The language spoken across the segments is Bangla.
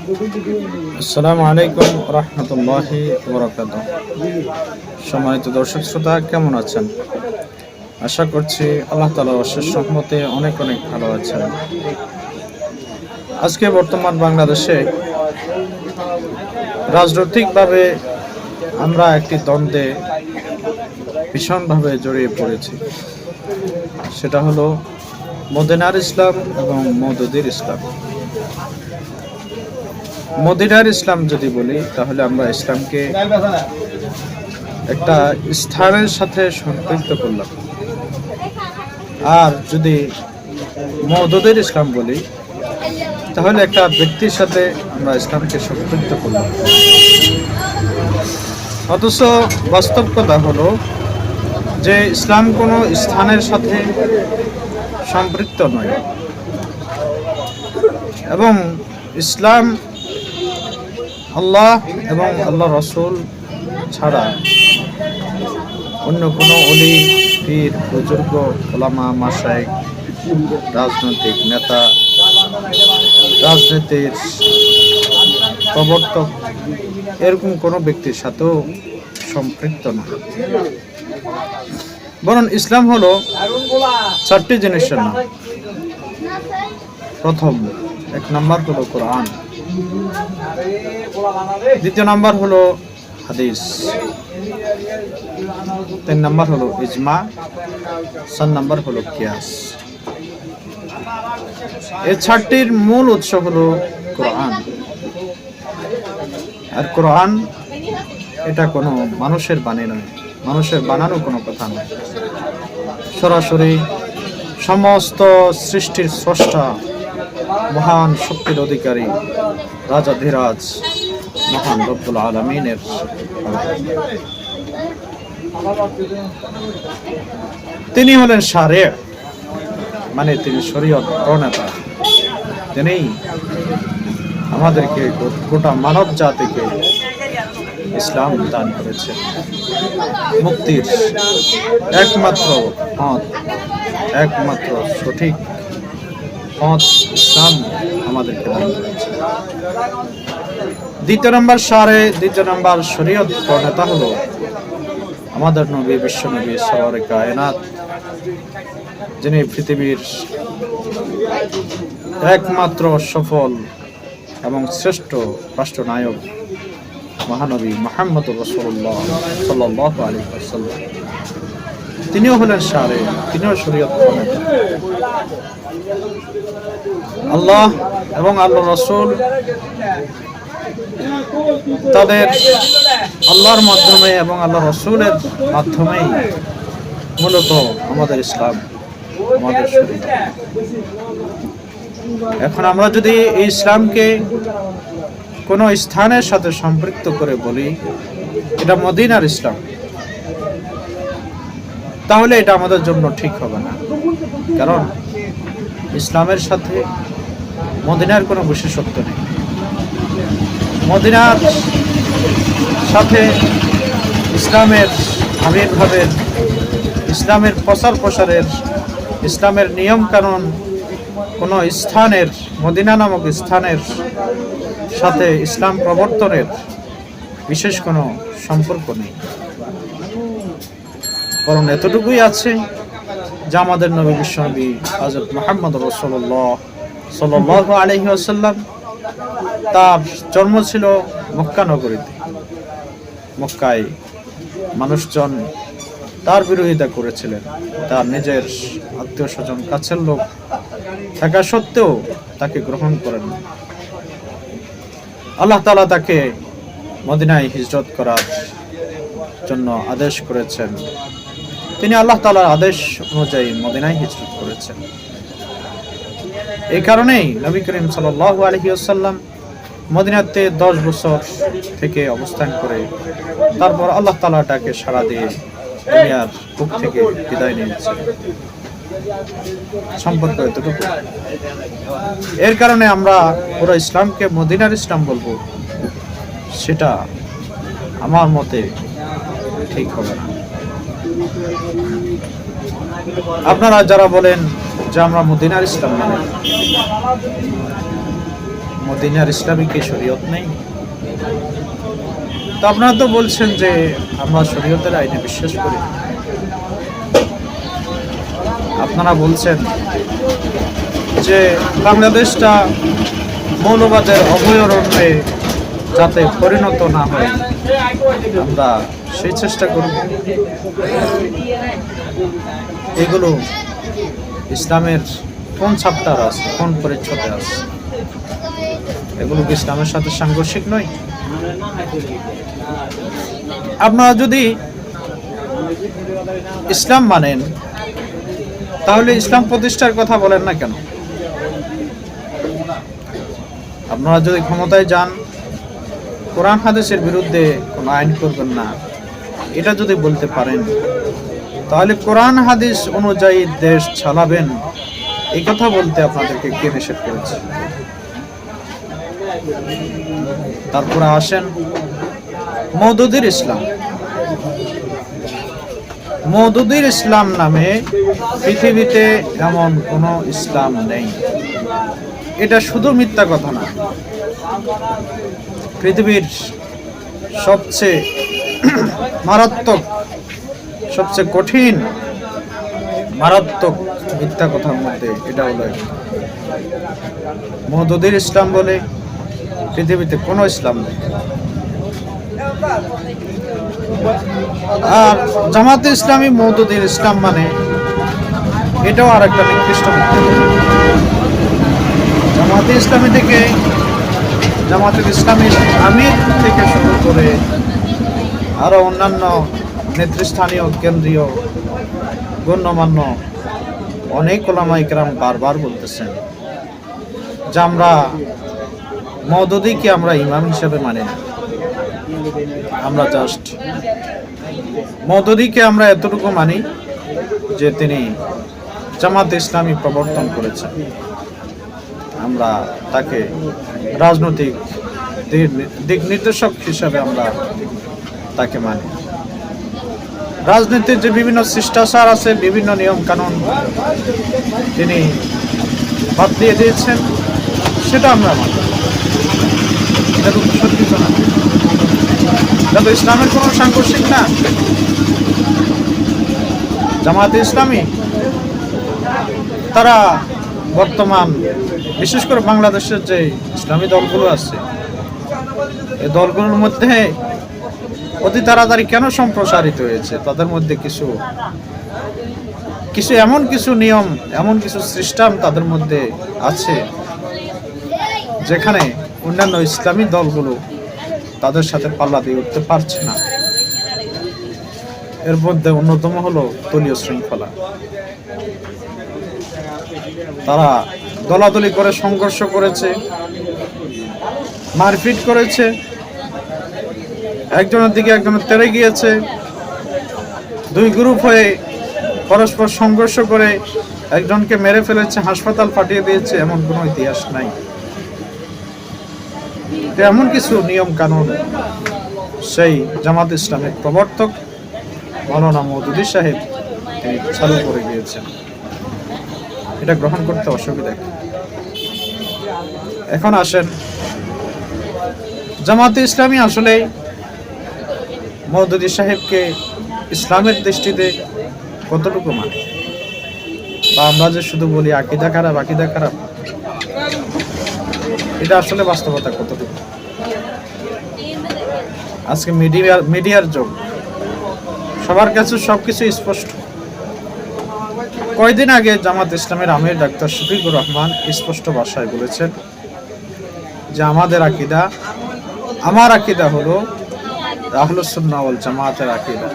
আসসালামু আলাইকুম রহমতুল্লাহি বরকাত সম্মানিত দর্শক শ্রোতা, কেমন আছেন? আশা করছি আল্লাহ তালার অশেষ সহমতে অনেক অনেক ভালো আছেন। আজকে বর্তমান বাংলাদেশে রাজনৈতিকভাবে আমরা একটি দ্বন্দ্বে ভীষণভাবে জড়িয়ে পড়েছি। সেটা হলো মদিনার ইসলাম এবং মদুদির ইসলাম। মদিনার ইসলাম যদি বলি, তাহলে আমরা ইসলামকে একটা স্থানের সাথে সম্পৃক্ত করলাম। আর যদি মদদের ইসলাম বলি, তাহলে একটা ব্যক্তির সাথে আমরা ইসলামকে সম্পৃক্ত করলাম। অথচ বাস্তব কথা হলো যে ইসলাম কোনো স্থানের সাথে সম্পৃক্ত নয়। এবং ইসলাম আল্লাহ এবং আল্লাহ রসুল ছাড়া অন্য কোনো অলি, পীর, বুজুর্গ, ওলামা মাসাই রাজনৈতিক নেতা, রাজনীতির প্রবর্তক এরকম কোনো ব্যক্তির সাথেও সম্পৃক্ত না। বরং ইসলাম হলো চারটি জিনিসের নাম। প্রথম, এক নম্বর হলো কোরআন। দ্বিতীয় নাম্বার হলো হাদিস। তিন নাম্বার হলো ইজমা। চার নাম্বার হলো কিয়াস। এ চারটির মূল উৎস হলো কোরআন। আর কোরআন এটা কোনো মানুষের বাণী নয়। মানুষের বানানো কোনো কথা নয়। সরাসরি সমস্ত সৃষ্টির স্রষ্টা মহান শক্তির অধিকারী রাজা ধীরাজ, মহান রব্বুল আলমিনের তিনি হলেন সারে মানে তিনি শরীয়ত প্রণেতা। তিনি আমাদেরকে গোটা মানব জাতিকে ইসলাম দান করেছে মুক্তির একমাত্র পথ, একমাত্র সঠিক পথ ইসলাম আমাদেরকে দ্বিতীয় নম্বর সারে, দ্বিতীয় নম্বর শরীয়ত প্রণেতা হলো আমাদের নবী, বিশ্ব নবী সওয়ারে কায়নাত, যিনি পৃথিবীর একমাত্র সফল এবং শ্রেষ্ঠ রাষ্ট্রনায়ক মহানবী মোহাম্মদ রসুল্লাহ সাল্লাহ আলী তিনিও হলেন সারে, তিনিও শরীয়ত আল্লাহ এবং আল্লাহ রসুল তাদের আল্লাহর মাধ্যমে এবং আল্লাহ রসুলের মাধ্যমেই মূলত আমাদের ইসলাম, আমাদের এখন আমরা যদি এই ইসলামকে কোনো স্থানের সাথে সম্পৃক্ত করে বলি, এটা মদিনার ইসলাম। তাহলে এটা আমাদের জন্য ঠিক হবে না। কারণ ইসলামের সাথে মদিনার কোনো বিশেষত্ব নেই। মদিনার সাথে ইসলামের আবির্ভাবের ইসলামের প্রচার প্রসারের ইসলামের নিয়ম কানুন কোনো স্থানের, মদিনা নামক স্থানের সাথে ইসলাম প্রবর্তনের বিশেষ কোনো সম্পর্ক নেই। বরং এতটুকুই আছে যা আমাদের নবী বিশ্বনবী হজরত মোহাম্মদ রসল্লাহ সাল্লাহ আলহি আসাল্লাম তার জন্ম ছিল মক্কা নগরীতে। মক্কায় মানুষজন তার বিরোধিতা করেছিলেন। তার নিজের আত্মীয় স্বজন কাছের লোক থাকা সত্ত্বেও তাকে গ্রহণ করেন। আল্লাহ তালা তাকে মদিনায় হিজরত করার জন্য আদেশ করেছেন। তিনি আল্লাহ তালার আদেশ অনুযায়ী মদিনায় হিজরত করেছেন। এই কারণেই নবী করিম সাল্লাহ আলহিউসাল্লাম মদিনাতে দশ বছর থেকে অবস্থান করে তারপর আল্লাহ তালাটাকে সাড়া দিয়ে দুনিয়ার বুক থেকে বিদায় নিয়েছে সম্পর্ক এতটুকু। এর কারণে আমরা পুরো ইসলামকে মদিনার ইসলাম বলব, সেটা আমার মতে ঠিক হবে না। আপনারা যারা বলেন যে আমরা মদিনার ইসলাম মানে মদিনার ইসলামী কি শরীয়ত নেই, তো আপনারা তো বলছেন যে আমরা শরীয়তের আইনে বিশ্বাস করি। আপনারা বলছেন যে বাংলাদেশটা মৌলবাদের অভয়ারণ্যে যাতে পরিণত না হয়, আমরা সেই চেষ্টা করব। এগুলো ইসলামের কোন ছাপটার আছে, কোন পরিচ্ছদে আছে? এগুলো কি ইসলামের সাথে সাংঘর্ষিক নয়? আপনারা যদি ইসলাম মানেন, তাহলে ইসলাম প্রতিষ্ঠার কথা বলেন না কেন? আপনারা যদি ক্ষমতায় যান কোরআন হাদিসের বিরুদ্ধে কোনো আইন করবেন না। এটা যদি বলতে পারেন, তাহলে কোরআন হাদিস অনুযায়ী দেশ চালাবেন। এই কথা বলতে আপনাদেরকে কে নিষেধ করেছে? তারপরে আসেন মৌদুদির ইসলাম। মৌদুদির ইসলাম নামে পৃথিবীতে এমন কোনো ইসলাম নেই। এটা শুধু মিথ্যা কথা না। পৃথিবীর সবচেয়ে মারাত্মক, সবচেয়ে কঠিন, মারাত্মক মিথ্যা কথার মধ্যে এটা হলো একটা। ইসলাম বলে পৃথিবীতে কোনো ইসলাম নেই আর জামাতে ইসলামী মৌদুদির ইসলাম মানে এটাও আর একটা নির্দিষ্ট মিথ্যা জামাতে ইসলামী থেকে জামাতুল ইসলামী আমির থেকে শুরু করে আরও অন্যান্য নেতৃস্থানীয়, কেন্দ্রীয়, গণ্যমান্য অনেক ওলামাই কেরাম বারবার বলতেছেন যে আমরা মদদিকে আমরা ইমাম হিসেবে মানি না। আমরা জাস্ট মদদিকে আমরা এতটুকু মানি যে তিনি জামাত ইসলামী প্রবর্তন করেছেন। আমরা তাকে রাজনৈতিক দিক- নির্দেশক হিসাবে আমরা তাকে মানি। রাজনীতির যে বিভিন্ন শিষ্টাচার আছে, বিভিন্ন নিয়ম কানুন তিনি বাদ দিয়ে দিয়েছেন, সেটা আমরা মানি। এটা তো সত্যি না। এটা তো ইসলামের কোনো সাংঘর্ষিক না। জামাতে ইসলামী, তারা বর্তমান, বিশেষ করে বাংলাদেশের যে ইসলামী দলগুলো আছে এই দলগুলোর মধ্যে অতি তাড়াতাড়ি কেন সম্প্রসারিত হয়েছে? তাদের মধ্যে কিছু কিছু এমন কিছু নিয়ম, এমন কিছু সিস্টেম তাদের মধ্যে আছে, যেখানে অন্যান্য ইসলামী দলগুলো তাদের সাথে পাল্লা দিয়ে উঠতে পারছে না। এর মধ্যে অন্যতম হলো দলীয় শৃঙ্খলা। তারা দলাদলি করে, সংঘর্ষ করেছে, মারপিট করেছে। একজনের দিকে একজনের তেড়ে গিয়েছে। দুই গ্রুপ হয়ে পরস্পর সংঘর্ষ করে একজনকে মেরে ফেলেছে, হাসপাতাল পাঠিয়ে দিয়েছে, এমন কোনো ইতিহাস নাই। এমন কিছু নিয়ম কানুন সেই জামাত ইসলামের প্রবর্তক, মৌলানা মৌদুদি সাহেব, তিনি চালু করে গিয়েছেন এটা গ্রহণ করতে অসুবিধা এখন আসেন। জামাতে ইসলামী আসলে মৌদুদি সাহেবকে ইসলামের দৃষ্টিতে কতটুকু মানে? বা আমরা যে শুধু বলি আকিদা খারাপ আকিদা খারাপ, এটা আসলে বাস্তবতা কতটুকু? আজকে মিডিয়া, মিডিয়ার যুগ। সবার কাছে সবকিছু স্পষ্ট। কয়দিন আগে জামাত ইসলামের আমির ডাক্তার শফিকুর রহমান স্পষ্ট ভাষায় বলেছেন যে আমাদের আকিদা, আমার আকিদা হলো রাহুলুসুন্না ওয়াল জামাতের আকিদা।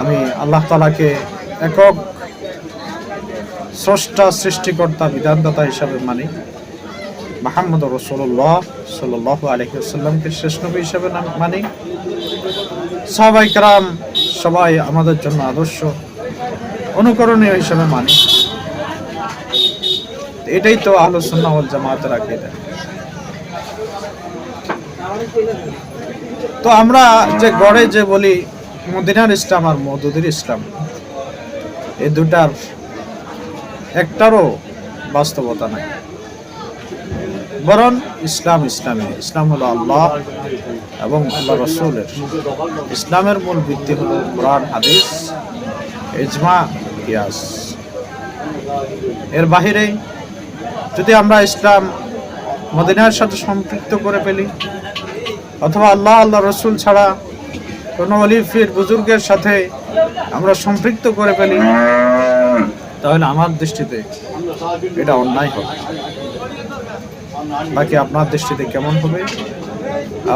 আমি আল্লাহ তালাকে একক স্রষ্টা, সৃষ্টিকর্তা, বিধানদাতা হিসাবে মানি। মাহমুদ রসুল্লাহ সাল্লাহ আলহিসাল্লামকে শেষ নবী হিসাবে মানি। সাহাবাই কারাম সবাই আমাদের জন্য আদর্শ। অনুকরণীয় হিসাবে মানি। এটাই তো আলোচনা ওয়াল জামাতের আকিদা। তো আমরা যে গড়ে যে বলি, মদিনার ইসলাম আর মদুদির ইসলাম, এই দুটার একটারও বাস্তবতা নাই। বরং ইসলাম ইসলামী। ইসলাম হলো আল্লাহ এবং আল্লাহ রসুলের। ইসলামের মূল ভিত্তি হলো কোরআন, হাদিস, ইজমা কিয়াস এর বাহিরে যদি আমরা ইসলাম মদিনার সাথে সম্পৃক্ত করে ফেলি, অথবা আল্লাহ আল্লাহ রসুল ছাড়া কোনো অলিফির বুজুর্গের সাথে আমরা সম্পৃক্ত করে ফেলি, তাহলে আমার দৃষ্টিতে এটা অন্যায় হবে। বাকি আপনার দৃষ্টিতে কেমন হবে?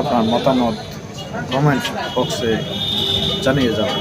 আপনার মতামত কমেন্ট বক্সে জানিয়ে যাবেন।